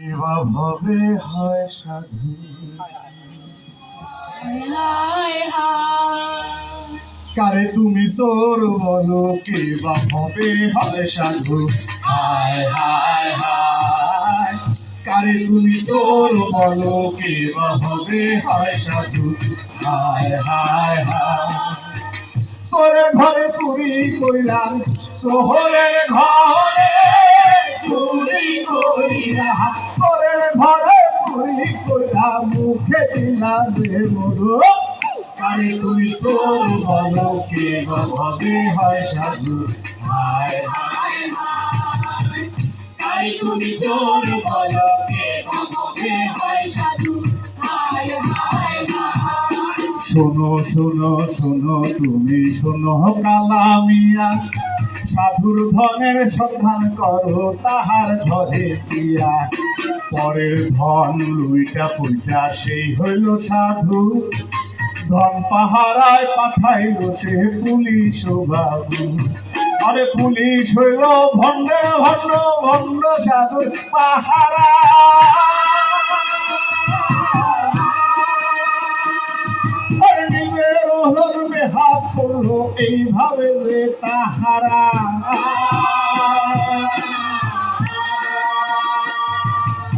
এবা ভবে হয় সাধু কারে তুমি সোর বলো কে বা হবে হয় সাধু হায় হায় হায়। কারে তুমি সোর বলো কে বা হবে হয় সাধু হায় হায় হায়। সোরের ঘরে চুরি কইলাম সোহরের ঘরে কারে তুমি সোর বলো কে হয় সাধু তুমি বলো শোনো শোনো শোনো, তুমি শোনো কালামিয়া। সাধুর ধনের সন্ধান করো, তাহার ঘরে দিয়া। পরের ধন লুইটা পুইটা সেই হইল সাধু। ধন পাহারায় পাঠাইল সে পুলিশ বাবু। আরে পুলিশ হইল ভণ্ডের ভণ্ড ভণ্ড সাধুর পাহারা। হাত পড়ল, এইভাবে তাহারা।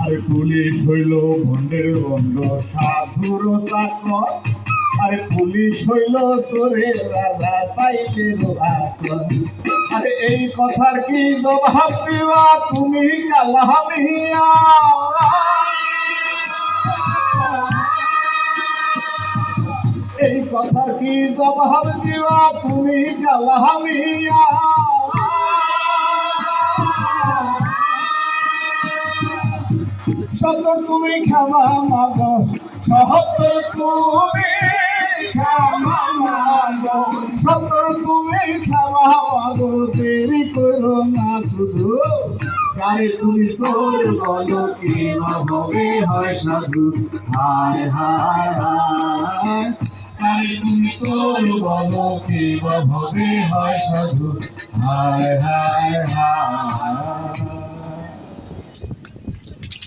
আরে পুলিশ হইল ভণ্ডের বন্ড সাধুর চাকর আরে পুলিশ হইল সোরের রাজা আতন আরে এই কথার কি জবাব দিবা? তুমি কালামিয়া এই কথার কি জবাব দিবা? তুমি কালামিয়া সত্তর তুমি ক্ষমা মাগো সহত্তর তুমি ক্ষমা মাগো সত্তর তুমি ক্ষমা মাগো, দেরি করো না শুধু। গায়ে তুমি সোর বলো, কি হবে, হয় সাধু। হায় হায় হায়। গায়ে তুমি সোর বলো, কি হবে, হয় সাধু। হায় হায় হায়।